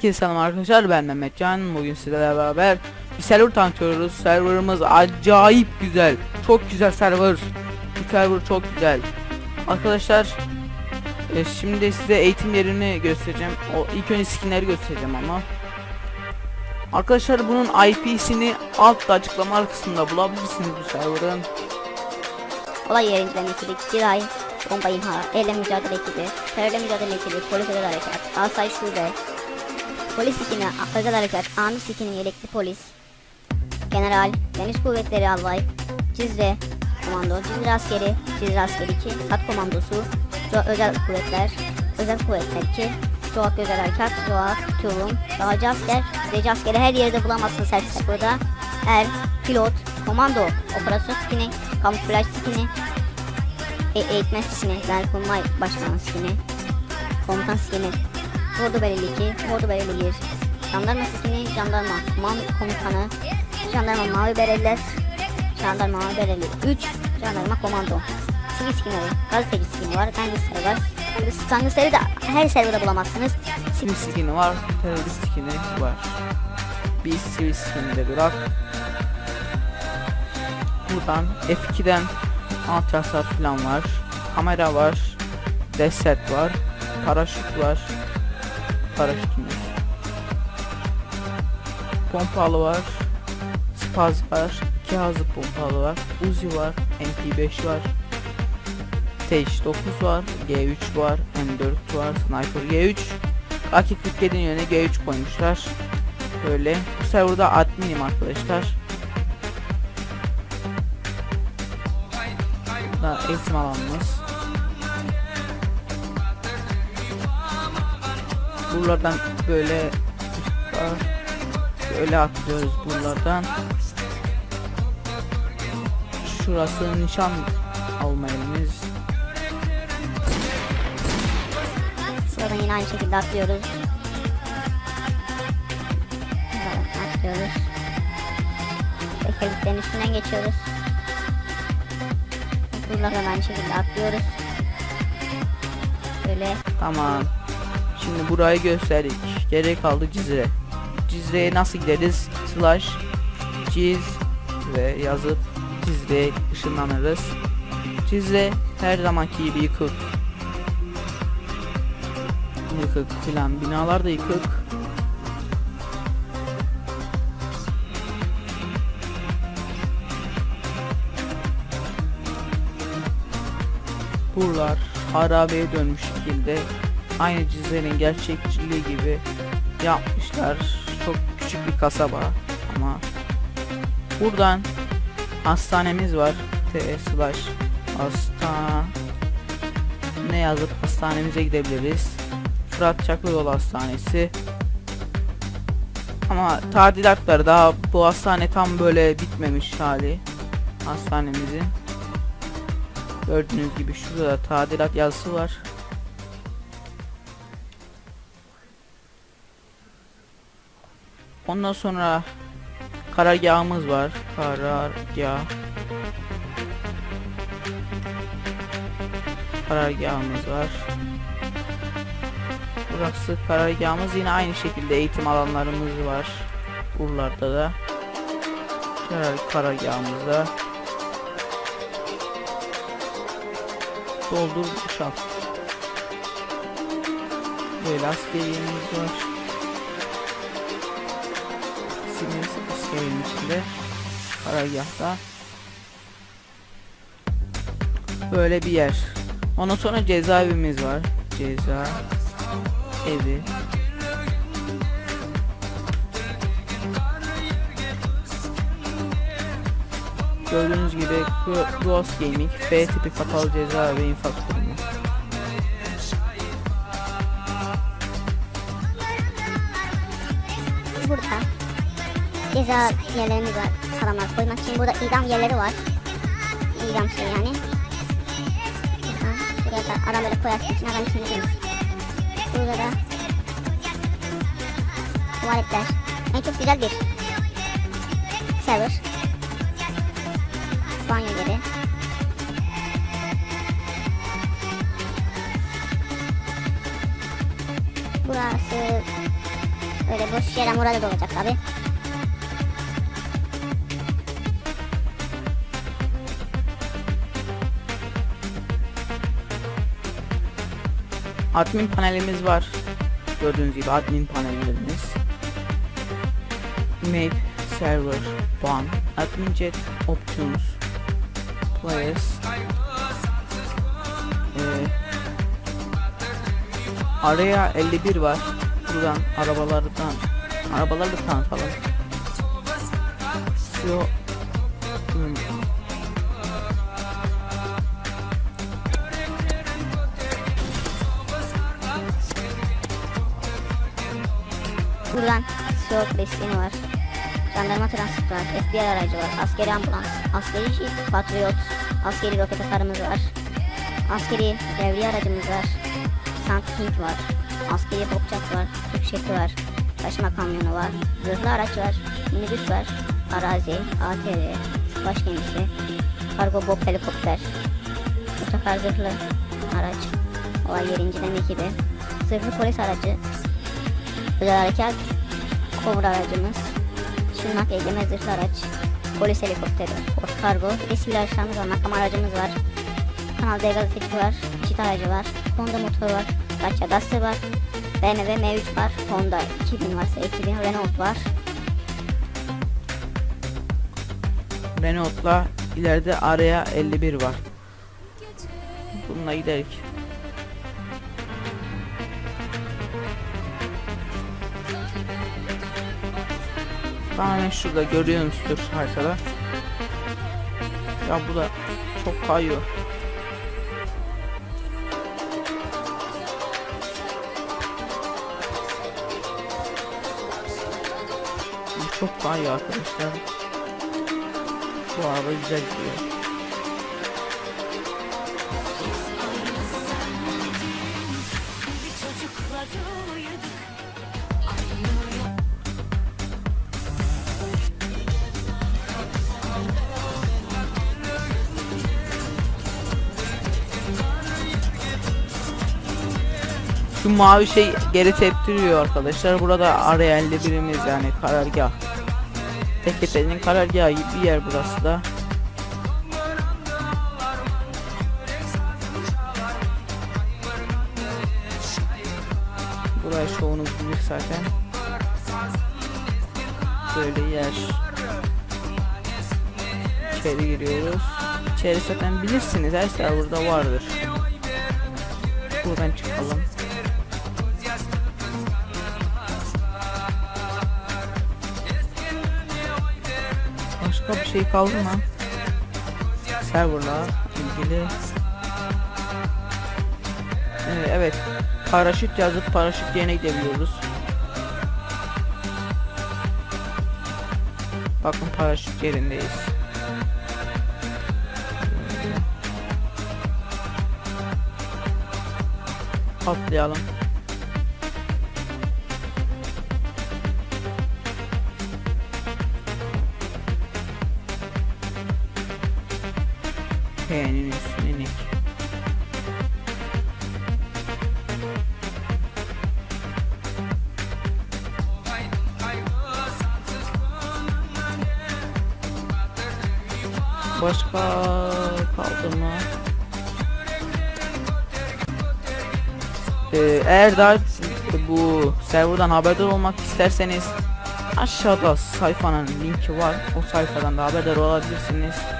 Herkese selam arkadaşlar ben Mehmetcan. Bugün sizlerle beraber bir server tanıtıyoruz. Serverımız acayip güzel. Çok güzel server. Bu server çok güzel. Arkadaşlar e, şimdi size eğitim yerini göstereceğim. O ilk önce skinleri göstereceğim ama. Arkadaşlar bunun IP'sini altta açıklama kısmında bulabilirsiniz bu serverın. Olay yerinden ekibi, Giray, bomba imha, eylem mücadele ekibi, terörle mücadele ekibi, polis özel harekat, asay şube, polis özel harekat, amir sikini, yelekli polis, general, deniz kuvvetleri albay, Cizre, komando, Cizre askeri, Cizre askeri 2, SAT komandosu, Co- özel kuvvetler, özel kuvvetler 2, Çoğak özel harekat, Çoğak, Tulum, dağcı asker, Zeci askeri her yerde bulamazsınız her burada. Er, pilot, komando, operasyon skini, kamuflaj skini, e eğitmen skini, Genelkurmay Başkanı skini, komutan skini, ordu belirli 2, ordu belirli 1, jandarma skini, jandarma man komutanı, jandarma mavi bereliler, jandarma mavi bereli 3, jandarma komando. Sivil skinleri, gazeteci skini var, gangster var. Gangster'i de her serverda bulamazsınız. sivil skini var terörist skini var biz sivil skini de bırak buradan F2'den alt hasar falan var kamera var deset var paraşüt var paraşütümüz pompalı var spaz var iki hazır pompalı var uzi var mp5 var Stage 9 var, G3 var, M4 var, Sniper G3 AK-47'nin yerine G3 koymuşlar. Böyle. Bu serverda adminim arkadaşlar. Da eğitim alanımız Buralardan böyle Böyle atlıyoruz buralardan Şurası nişan alma yerimiz Buradan yine aynı şekilde atlıyoruz. Buradan atlıyoruz. Tekerliklerin üstünden geçiyoruz. Buradan aynı şekilde atlıyoruz. Böyle Tamam. Şimdi burayı gösterdik. Geriye kaldı Cizre. Cizre'ye nasıl gideriz? Slash Ciz ve yazıp Cizre'ye ışınlanırız. Cizre her zamanki gibi yıkık. Yıkık filan. Binalar da yıkık. Buralar harabeye dönmüş şekilde aynı Cizre'nin gerçekçiliği gibi yapmışlar. Çok küçük bir kasaba ama buradan hastanemiz var. T slash hasta ne yazıp hastanemize gidebiliriz. Fırat Çaklıoğlu Hastanesi. Ama tadilatlar daha bu hastane tam böyle bitmemiş hali hastanemizin. Gördüğünüz gibi şurada da tadilat yazısı var. Ondan sonra karargahımız var. Karargah. Karargahımız var. Burası karargahımız yine aynı şekilde eğitim alanlarımız var. Buralarda da. Karar karargahımızda. Doldur boşalt. Böyle askeriyemiz var. Simiz askerinin içinde. Karargahta. Böyle bir yer. Ondan sonra cezaevimiz var. Ceza evi. Gördüğünüz gibi Gross Gaming F tipi kapalı cezaevi infaz kurumu. burada ceza yerlerimiz var. Adamlar koymak için burada idam yerleri var. İdam şey yani. Aha, Buraya da adam böyle koyarsın için adam içinde durur. Burada da tuvaletler. Yani çok güzel bir server. Banyo yeri. Burası Öyle boş yere burada da olacak tabi. Admin panelimiz var. Gördüğünüz gibi admin panellerimiz. Map, Server, Ban, Admin Jet, Options, Players. Ee, araya 51 var. Buradan arabalardan arabaları da tanıtalım. Buradan SEO desteği var. Jandarma transit var. FBI aracı var. Askeri ambulans. Askeri jip. Patriot. Askeri roket atarımız var. Askeri devriye aracımız var. Sandking var. Askeri bokçak var. Türk şefi var. Taşıma kamyonu var. Zırhlı araç var. Minibüs var. Arazi. ATV. Savaş gemisi. Kargo bok helikopter. Otogar zırhlı araç. Olay yeri inceleme ekibi. Zırhlı polis aracı. Özel harekat, kobra aracımız, şırnak eyleme zırhlı araç, polis helikopteri, Ford araçlarımız var, makam aracımız var, Kanal D gazeteci var, çit aracı var, Honda motoru var, Dacia Duster var, BMW M3 var, Honda 2000 varsa 2000, Renault var, Renault'la ileride araya 51 var. Bununla giderik. Tamamen şurada görüyorsunuzdur haritada. Ya bu da çok kayıyor. Çok kayıyor arkadaşlar. Bu araba güzel gidiyor. Şu mavi şey geri teptiriyor arkadaşlar. Burada araya 51'imiz yani karargah. TKP'nin karargahı gibi bir yer burası da. Buraya şovunu bilir zaten. Böyle yer. İçeri giriyoruz. İçeri zaten bilirsiniz her serverda vardır. Buradan çıkalım. Başka bir şey kaldı mı? Serverla ilgili. Ee, evet. Paraşüt yazıp paraşüt yerine gidebiliyoruz. Bakın paraşüt yerindeyiz. Atlayalım. P'nin üstüne inik. Başka kaldı mı? Ee, eğer daha bu serverdan haberdar olmak isterseniz aşağıda sayfanın linki var. O sayfadan da haberdar olabilirsiniz.